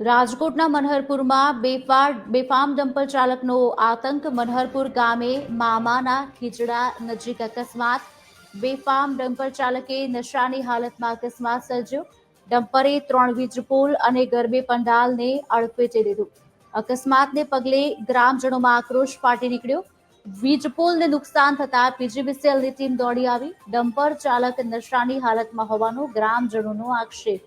રાજકોટના મનહરપુરમાં બેફાડ બેફામ ડમ્પર ચાલકનો આતંક. મનહરપુર ગામે મામાના ખીચડા નજીક અકસ્માત. બેફામ ડમ્પર ચાલકે નશાની હાલતમાં અકસ્માત સર્જ્યો. ડમ્પરે ત્રણ વીજ પુલ અને ગરબે પંડાલને અડફેટે લીધું અકસ્માતને પગલે ગ્રામજનોમાં આક્રોશ ફાટી નીકળ્યો. વીજ પુલને નુકસાન થતા પીજીવીસીએલની ટીમ દોડી આવી. ડમ્પર ચાલક નશાની હાલતમાં હોવાનો ગ્રામજનોનો આક્ષેપ.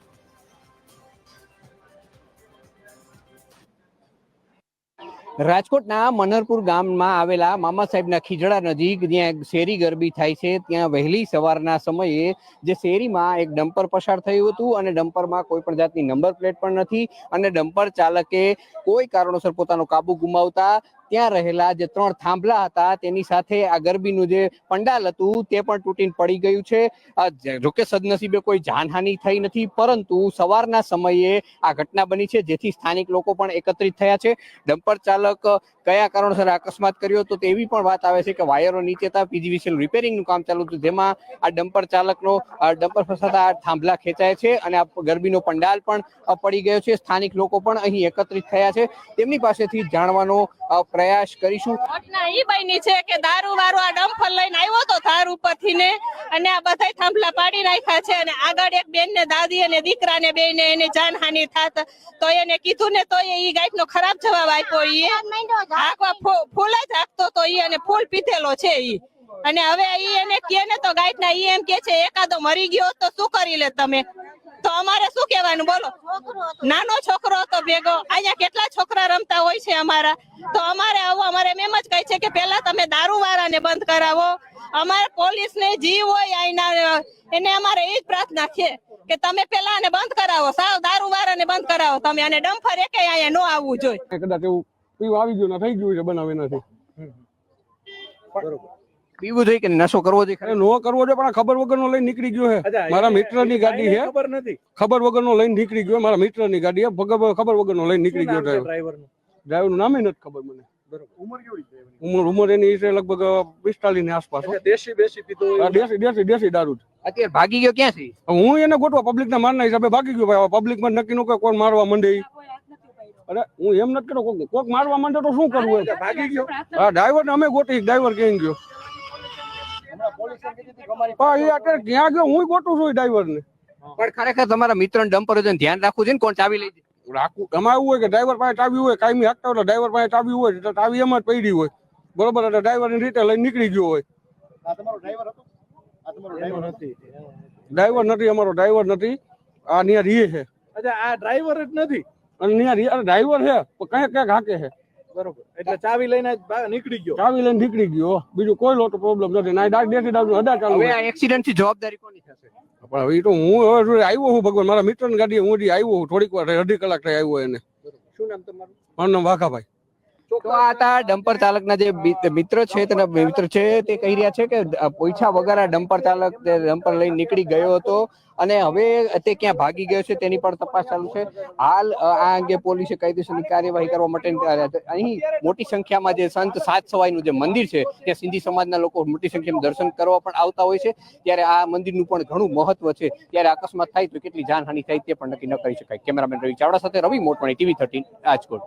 રાજકોટના મનરપુર ગામમાં આવેલા મામા સાહેબના ખીજડા નજીક જ્યાં શેરી ગરબી થાય છે, ત્યાં વહેલી સવારના સમયે જે શેરીમાં એક ડમ્પર પસાર થયું હતું અને ડમ્પરમાં કોઈ પણ જાતની નંબર પ્લેટ પણ નથી અને ડમ્પર ચાલકે કોઈ કારણોસર પોતાનો કાબુ ગુમાવતા ત્યાં રહેલા જે ત્રણ થાંભલા હતા, તેની સાથે આ ગરબીનું જે પંડાલ હતું, તે પણ તૂટીને પડી ગયું છે. જોકે સદનસીબે કોઈ જાનહાનિ થઈ નથી, પરંતુ સવારના સમયે આ ઘટના બની છે, જેથી સ્થાનિક લોકો પણ એકત્રિત થયા છે. ડમ્પર ચાલક કયા કારણોસર અકસ્માત કર્યો તો તેવી પણ વાત આવે છે કે વાયરો નીચે હતા પીજીવીસીએલ રિપેરિંગનું કામ ચાલુ હતું, જેમાં આ ડમ્પર ચાલકનો ડમ્પર ફસાતા થાંભલા ખેંચાય છે અને આ ગરબીનો પંડાલ પણ પડી ગયો છે. સ્થાનિક લોકો પણ અહીં એકત્રિત થયા છે. તેમની પાસેથી જાણવાનો પ્રયાસ કરીશું. ઘટના એ બની છે કે દારૂ વાળો આ ડમ્પર લઈને આવ્યો તો ધાર ઉપરથી ને અને આ બધા થાંભલા પાડી નાખ્યા છે અને આગળ એક બેન ને દાદી અને દીકરાને બેને એને જાનહાનિ થાત, તો એને કીધું ને તો એ ગાઈડ નો ખરાબ જવાબ આપ્યો ઈ. આખવા ફૂલ જ હાંકતો તો ઈ અને ફૂલ પીધેલો છે ઈ. અને હવે ઈ એને કે ને તો ગાઈડ ના ઈ એમ કે છે, એકાદો મરી ગયો તો શું કરી લે તમે? તો અમારે શું કહેવાનું? બોલો. નાનો છોકરો હતો ભેગો. અહીંયા કેટલા છોકરા રમતા હોય છે અમારા? તો અમારે આવું, અમારે એમ જ કહે છે કે પેલા તમે દારૂ વાળાને બંધ કરાવો. અમારે પોલીસ ને જીવ હોય અહીંના એને અમારે એ જ પ્રાર્થના છે કે તમે પેલા બંધ કરાવો. સાવ દારૂ વાળાને બંધ કરાવો તમે અને ડમ્ફર એકે અહીંયા ન આવવું જોઈએ. કદાચ એવું પીવું આવી ગયું ને થઈ ગયું છે બનાવે નથી પીવું જોઈએ કે નશો કરવો જોઈએ નો કરવો જોઈએ પણ ખબર વગરનો લઈને નીકળી ગયો છે મારા મિત્રની ગાડી છે ખબર નથી. ખબર વગરનો લઈને નીકળી ગયો મારા મિત્રની ગાડી છે ખબર વગરનો લઈને નીકળી ગયો ડ્રાઈવર ડ્રાઈવરનું? ડ્રાઈવરનું નામે નથી ખબર મને. ઉંમર? ઉંમર ઉંમર એની છે લગભગ પિસ્તાલીસની આસપાસ હો. દેશી બેસી પીતો દેશી દેશી દેશી દારૂ અત્યારે ભાગી ગયો ક્યાંથી? હું એને ગોતવા પબ્લિક ના મારના હિસાબે ભાગી ગયો ભાઈ. પબ્લિકમાં નક્કી નું કોણ મારવા માંડે. અરે હું એમ નથી કરતો કોક કોક મારવા માંડે તો શું કરવું? ભાગી ગયો હા ડ્રાઈવર અમે ગોતી ડ્રાઈવર ક્યાં ગયો. પણ એ અત્યારે ક્યાં ગયો? હું ગોતું છું ડ્રાઈવર ને પણ ખરેખર તમારા મિત્ર ડમ્પર હોય ધ્યાન રાખવું છે ને કોણ ચાવી લઈ રાખવું એમાં એવું હોય કે ડ્રાઈવર પાસે ચાવી હોય કાયમી હાંકતા હોય ડ્રાઈવર પાસે ચાવી હોય તો ચાવી એમ જ પડી હોય. બરોબર એટલે ડ્રાઈવરની રીતે લઈને નીકળી ગયો હોય. આ તમારો ડ્રાઈવર હતો? આ તમારો ડ્રાઈવર નથી. ડ્રાઈવર નથી અમારો ડ્રાઈવર નથી. આ નિયર રીએ છે. અચ્છા આ ડ્રાઈવર જ નથી? અને અહીંયા ડ્રાઈવર છે પણ ક્યાંક ક્યાંક હાકે છે. બરોબર. એટલે ચાવી લઈને નીકળી ગયો. ચાવી લઈને નીકળી ગયો. બીજું કોઈ લોટો પ્રોબ્લેમ નથી. ના દાગ દેખી દાગ અડા ચાલુ હવે આ એક્સિડન્ટથી જવાબદારી કોની થશે? પણ હવે તો હું હવે આવ્યો હું ભગવાન. મારા મિત્રની ગાડી હું આવ્યો હું થોડીક વાર અઢી કલાક થઈ આવ્યો એને. શું નામ તમારું? મારું નામ વાઘાભાઈ. તો આ તા ડમ્પર ચાલકના જે મિત્ર છે, તેના મિત્ર છે, તે કહી રહ્યા છે કે પૈસા વગર આ ડમ્પર ચાલક ડમ્પર લઈને નીકળી ગયો હતો અને હવે તે ક્યાં ભાગી ગયો છે તેની પણ તપાસ ચાલુ છે. હાલ આ અંગે પોલીસે કાયદેસરની કાર્યવાહી કરવા માટે અહીં મોટી સંખ્યામાં જે સંત સાત સવાઈનું જે મંદિર છે, ત્યાં સિંધી સમાજના લોકો મોટી સંખ્યામાં દર્શન કરવા પણ આવતા હોય છે. ત્યારે આ મંદિરનું પણ ઘણું મહત્વ છે. ત્યારે અકસ્માત થાય તો કેટલી જાનહાનિ થાય તે પણ નક્કી ન કરી શકાય. કેમેરામેન રવિ ચાવડા સાથે રવિ મોટવાણી, ટીવી થર્ટીન રાજકોટ.